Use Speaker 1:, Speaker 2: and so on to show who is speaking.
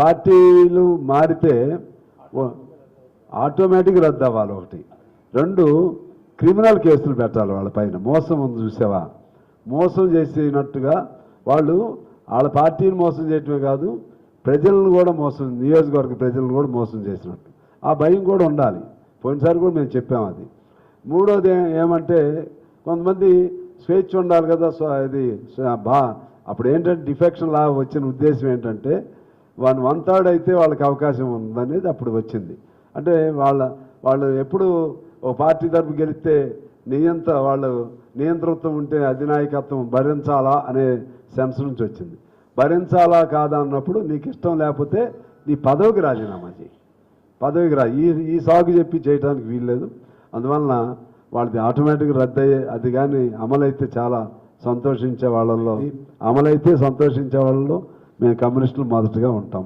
Speaker 1: పార్టీలు మారితే ఆటోమేటిక్ రద్దు అవ్వాలి ఒకటి. రెండు క్రిమినల్ కేసులు పెట్టాలి వాళ్ళ పైన. మోసం ఉంది చూసావా? మోసం చేసినట్టుగా వాళ్ళు వాళ్ళ పార్టీని మోసం చేయటమే కాదు ప్రజలను కూడా మోసం నియోజకవర్గ ప్రజలను కూడా మోసం చేసినట్టు. ఆ భయం కూడా ఉండాలి. పోయినసారి కూడా మేము చెప్పాం అది. మూడోది ఏమంటే కొంతమంది స్వేచ్ఛ ఉండాలి కదా సో ఇది బా అప్పుడు ఏంటంటే డిఫెక్షన్ లా వచ్చిన ఉద్దేశం ఏంటంటే వన్ వన్ థర్డ్ అయితే వాళ్ళకి అవకాశం ఉందనేది అప్పుడు వచ్చింది. అంటే వాళ్ళ వాళ్ళు ఎప్పుడు ఓ పార్టీ తరపు గెలిస్తే నియంత్ర వాళ్ళు నియంతృత్వం ఉంటే అధినాయకత్వం భరించాలా అనే సెన్స్ నుంచి వచ్చింది. భరించాలా కాదా అన్నప్పుడు నీకు ఇష్టం లేకపోతే నీ పదవికి రాజీనామా చేయి పదవికి రా ఈ ఈ సాగు చెప్పి చేయడానికి వీల్లేదు. అందువలన వాళ్ళది ఆటోమేటిక్గా రద్దు అయ్యే అది కానీ అమలైతే చాలా సంతోషించే వాళ్ళల్లో అమలైతే సంతోషించే వాళ్ళలో మేము కమ్యూనిస్టులు మొదటగా ఉంటాం.